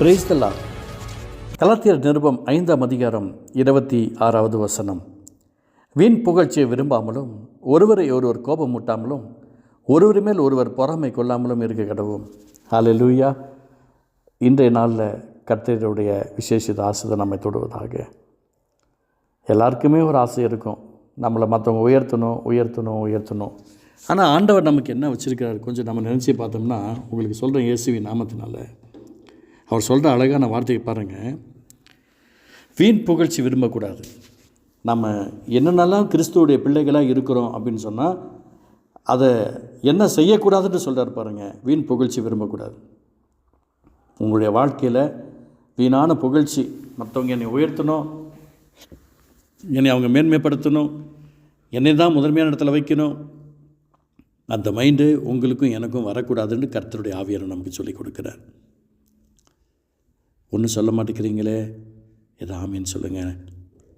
பிரைஸ்தலா கலத்தியர் நிருபம் ஐந்தாம் அதிகாரம் இருபத்தி ஆறாவது வசனம். வீண் புகழ்ச்சியை விரும்பாமலும் ஒருவரை ஒருவர் கோபம் மூட்டாமலும் ஒருவர் மேல் ஒருவர் பொறாமை கொள்ளாமலும் இருக்க கடவும் ஹalleluya இன்றைய நாளில் கர்த்தருடைய விசேஷித ஆசைதை நம்மை தொடுவதாக. எல்லாருக்குமே ஒரு ஆசை இருக்கும். நம்மளை மற்றவங்க உயர்த்தணும் உயர்த்தணும் உயர்த்தணும். ஆனால் ஆண்டவர் நமக்கு என்ன வச்சுருக்கிறார்? கொஞ்சம் நம்ம நினச்சி பார்த்தோம்னா உங்களுக்கு சொல்கிறேன் இயேசுவி நாமத்தினால. அவர் சொல்கிற அழகான வார்த்தையை பாருங்கள் வீண் புகழ்ச்சி விரும்பக்கூடாது. நம்ம என்னென்னலாம் கிறிஸ்துவோடைய பிள்ளைகளாக இருக்கிறோம் அப்படின்னு சொன்னால் அதை என்ன செய்யக்கூடாதுன்னு சொல்கிறார் பாருங்கள் வீண் புகழ்ச்சி விரும்பக்கூடாது. உங்களுடைய வாழ்க்கையில் வீணான புகழ்ச்சி மற்றவங்க என்னை உயர்த்தணும் என்னை அவங்க மேன்மைப்படுத்தணும் என்னை தான் முதன்மையான இடத்துல வைக்கணும். அந்த மைண்டு உங்களுக்கும் எனக்கும் வரக்கூடாதுன்னு கர்த்தருடைய ஆவியரை நமக்கு சொல்லிக் கொடுக்குறார். ஒன்றும் சொல்ல மாட்டேங்கிறீங்களே? எதை ஆமின்னு சொல்லுங்கள்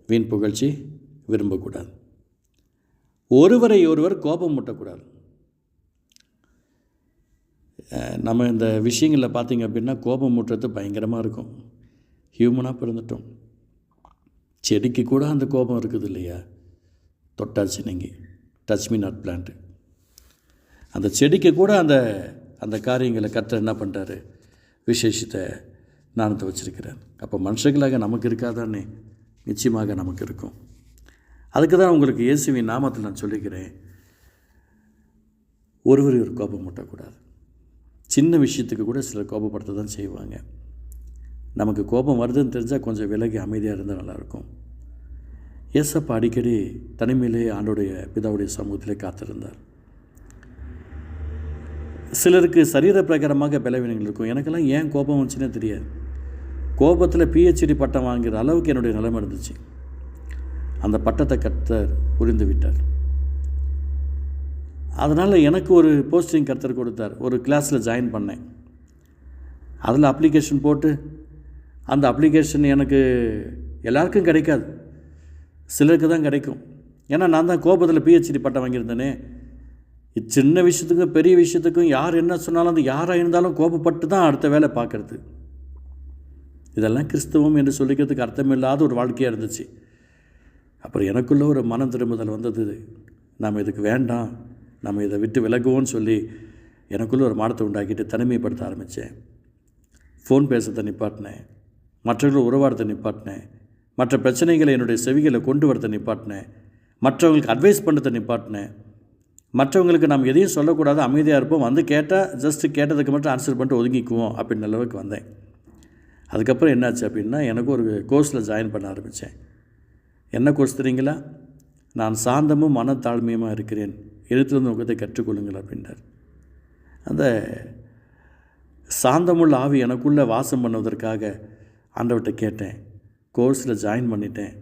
வீண் புகழ்ச்சி விரும்பக்கூடாது. ஒருவரை ஒருவர் கோபம் முட்டக்கூடாது. நம்ம இந்த விஷயங்களில் பார்த்திங்க அப்படின்னா கோபம் மூட்டுறது பயங்கரமாக இருக்கும். ஹியூமனாக பிறந்துட்டோம். செடிக்கு கூட அந்த கோபம் இருக்குது இல்லையா? தொட்டாச்சு நீங்கள் டச் மீ நாட் பிளான்ட்டு அந்த செடிக்கு கூட அந்த அந்த காரியங்களை கற்று என்ன பண்ணுறாரு விசேஷத்தை நாணத்தை துவச்சிருக்கிறேன் அப்போ மனுஷங்களாக நமக்கு இருக்காதானே? நிச்சயமாக நமக்கு இருக்கும். அதுக்கு தான் உங்களுக்கு இயேசுவின் நாமத்தில் நான் சொல்லிக்கிறேன். ஒருவர் ஒரு கோபம் மூட்டக்கூடாது. சின்ன விஷயத்துக்கு கூட சிலர் கோபப்படுத்த தான் செய்வாங்க. நமக்கு கோபம் வருதுன்னு தெரிஞ்சால் கொஞ்சம் விலகி அமைதியாக இருந்தால் நல்லாயிருக்கும். ஏசப்பா அடிக்கடி தனிமையிலே ஆண்டோடைய பிதாவுடைய சமூகத்திலே காத்திருந்தார். சிலருக்கு சரீர பிரகாரமாக பலவீனங்கள் இருக்கும். எனக்கெல்லாம் ஏன் கோபம் வந்துச்சுன்னே தெரியாது. கோபத்தில் பிஹெச்டி பட்டம் வாங்குகிற அளவுக்கு என்னுடைய நிலைமை இருந்துச்சு. அந்த பட்டத்தை கர்த்தர் புரிந்து விட்டார். அதனால் எனக்கு ஒரு போஸ்டிங் கர்த்தர் கொடுத்தார். ஒரு கிளாஸில் ஜாயின் பண்ணேன். அதில் அப்ளிகேஷன் போட்டு அந்த அப்ளிகேஷன் எனக்கு எல்லாருக்கும் கிடைக்காது. சிலருக்கு தான் கிடைக்கும். ஏன்னா நான் தான் கோபத்தில் பிஹெச்டி பட்டம் வாங்கியிருந்தேனே. சின்ன விஷயத்துக்கும் பெரிய விஷயத்துக்கும் யார் என்ன சொன்னாலும் அது யாராக இருந்தாலும் கோபப்பட்டு தான் அடுத்த வேலை பார்க்குறது. இதெல்லாம் கிறிஸ்தவம் என்று சொல்லிக்கிறதுக்கு அர்த்தமில்லாத ஒரு வாழ்க்கையாக இருந்துச்சு. அப்புறம் எனக்குள்ள ஒரு மனம் திரும்புதல் வந்தது. நாம் இதுக்கு வேண்டாம். நம்ம இதை விட்டு விலகுவோன்னு சொல்லி எனக்குள்ள ஒரு மாடத்தை உண்டாக்கிட்டு தனிமைப்படுத்த ஆரம்பித்தேன் ஃபோன் பேசுறதை நிப்பாட்டினேன். மற்றவர்கள் உறவாடத்தை நிப்பாட்டினேன். மற்ற பிரச்சனைகளை என்னுடைய செவிகளை கொண்டு வரத்தை நிப்பாட்டினேன். மற்றவங்களுக்கு அட்வைஸ் பண்ணுறதை நிப்பாட்டினேன். மற்றவங்களுக்கு நாம் எதையும் சொல்லக்கூடாது அமைதியாக இருப்போம். வந்து கேட்டால் ஜஸ்ட்டு கேட்டதுக்கு மட்டும் ஆன்சர் பண்ணிட்டு ஒதுங்கிக்குவோம் அப்படின்ற அளவுக்கு வந்தேன். அதுக்கப்புறம் என்னாச்சு அப்படின்னா எனக்கு ஒரு கோர்ஸில் ஜாயின் பண்ண ஆரம்பித்தேன் என்ன கோர்ஸ் தெரியுங்களா? நான் சாந்தமும் மனத்தாழ்மையுமாக இருக்கிறேன். எழுத்துலேருந்து முகத்தை கற்றுக்கொள்ளுங்கள் அப்படின்றார். அந்த சாந்தமுள்ள ஆவி எனக்குள்ளே வாசம் பண்ணுவதற்காக ஆண்டவர்கிட்ட கேட்டேன். கோர்ஸில் ஜாயின் பண்ணிட்டேன்.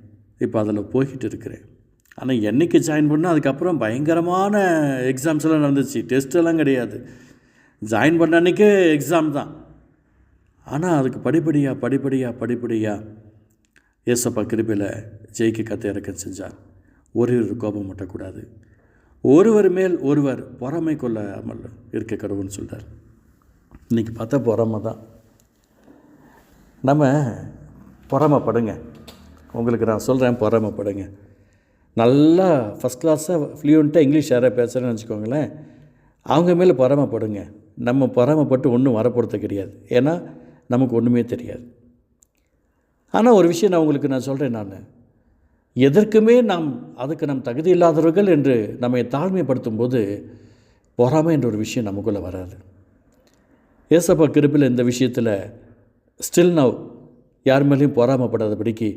இப்போ அதில் போய்கிட்டு இருக்கிறேன். ஆனால் என்றைக்கு ஜாயின் பண்ணால் அதுக்கப்புறம் பயங்கரமான எக்ஸாம்ஸ் எல்லாம் நடந்துச்சு. டெஸ்ட் எல்லாம் கிடையாது. ஜாயின் பண்ண அன்றைக்கே எக்ஸாம் தான். ஆனால் அதுக்கு படிப்படியாக படிப்படியாக படிப்படியாக ஏசப்பா கிருபையில் ஜெயிக்க கத்தை இறக்க செஞ்சார். ஒரு ஒரு கோபம் மட்டக்கூடாது ஒருவர் மேல் ஒருவர் பொறாமை கொள்ளாமல் இருக்க கடவுள்னு சொல்கிறார் இன்றைக்கி பார்த்தா பொறாமை தான். நம்ம பொறாமப்படுங்க. உங்களுக்கு நான் சொல்கிறேன் பொறாமப்படுங்க. நல்லா ஃபஸ்ட் கிளாஸாக ஃப்ளூயண்ட்டாக இங்கிலீஷ் யாராவது பேசுகிறேன்னு வச்சுக்கோங்களேன். அவங்க மேலே பொறாமப்படுங்க. நம்ம பொறாமப்பட்டு ஒன்றும் வரப்போகிறது கிடையாது. ஏன்னா நமக்கு ஒன்றுமே தெரியாது. ஆனால் ஒரு விஷயம் நான் உங்களுக்கு நான் சொல்கிறேன் நான். எதற்குமே நாம் அதுக்கு நம் தகுதி இல்லாதவர்கள் என்று நம்மை தாழ்மைப்படுத்தும் போது பொறாமை என்ற ஒரு விஷயம் நமக்குள்ளே வராது. ஏசப்பா கிருப்பில் இந்த விஷயத்தில் ஸ்டில் நவ் யார் மேலேயும் பொறாமப்படாதபடிக்கு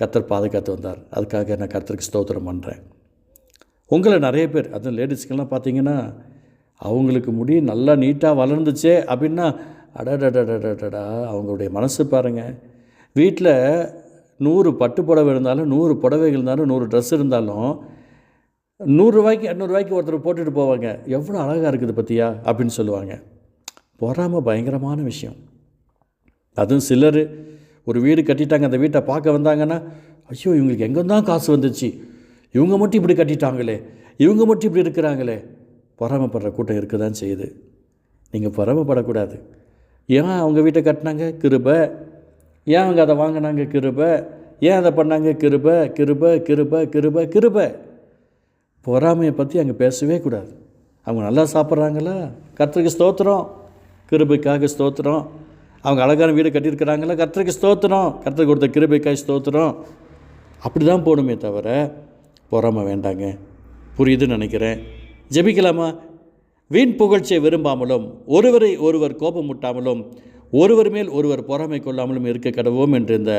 கத்தர் பாதுகாத்து வந்தார். அதுக்காக நான் கத்தருக்கு ஸ்தோத்திரம் பண்ணுறேன் உங்களை நிறைய பேர் அதுவும் லேடிஸ்க்கெல்லாம் பார்த்தீங்கன்னா அவங்களுக்கு முடி நல்லா நீட்டாக வளர்ந்துச்சே அப்படின்னா அடடடடடடா அவங்களுடைய மனசு பாருங்கள் வீட்டில் நூறு பட்டு புடவை இருந்தாலும் நூறு புடவைகள் இருந்தாலும் நூறு ட்ரெஸ் இருந்தாலும் நூறுரூவாய்க்கு இரநூறுவாய்க்கு ஒருத்தர் போட்டுட்டு போவாங்க. எவ்வளோ அழகாக இருக்குது பற்றியா அப்படின்னு சொல்லுவாங்க. பொறாமல் பயங்கரமான விஷயம். அதுவும் சிலர் ஒரு வீடு கட்டிட்டாங்க அந்த வீட்டை பார்க்க வந்தாங்கன்னா ஐயோ இவங்களுக்கு எங்கேருந்தான் காசு வந்துச்சு. இவங்க மட்டும் இப்படி கட்டிட்டாங்களே. இவங்க மட்டும் இப்படி இருக்கிறாங்களே. பொறாமைப்படுற கூட்டம் இருக்க தான் செய்யுது. நீங்கள் பொறாமப்படக்கூடாது. ஏன் அவங்க வீட்டை கட்டினாங்க? கிருபை. ஏன் அவங்க அதை வாங்கினாங்க? கிருபை. ஏன் அதை பண்ணாங்க? கிருபை. கிருபை. கிருபை. கிருபை. கிருபை. பொறாமையை பற்றி அங்கே பேசவே கூடாது. அவங்க நல்லா சாப்பிட்றாங்களா? கர்த்தருக்கு ஸ்தோத்திரம். கிருபைக்காக ஸ்தோத்திரம். அவங்க அழகான வீடு கட்டியிருக்கிறாங்களா? கர்த்தருக்கு ஸ்தோத்திரம். கர்த்தருக்கு கொடுத்த கிருபைக்காய் ஸ்தோத்திரம். அப்படி தான் போகணுமே தவிர பொறாமை வேண்டாங்க. புரியுதுன்னு நினைக்கிறேன். ஜெபிக்கலாமா? வீண் புகழ்ச்சியை விரும்பாமலும் ஒருவரை ஒருவர் கோபமுட்டாமலும் ஒருவர் மேல் ஒருவர் பொறாமை கொள்ளாமலும் இருக்க கடவோம் என்று இந்த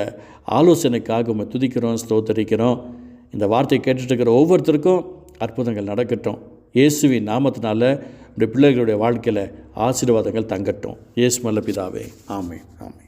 ஆலோசனைக்காக உம்மை துதிக்கிறோம் ஸ்தோத்தரிக்கிறோம். இந்த வார்த்தையை கேட்டுட்டு இருக்கிற ஒவ்வொருத்தருக்கும் அற்புதங்கள் நடக்கட்டும். இயேசுவின் நாமத்தினால உடைய பிள்ளைகளுடைய வாழ்க்கையில் ஆசீர்வாதங்கள் தங்கட்டும். இயேசு மல்ல பிதாவே. ஆமை ஆமை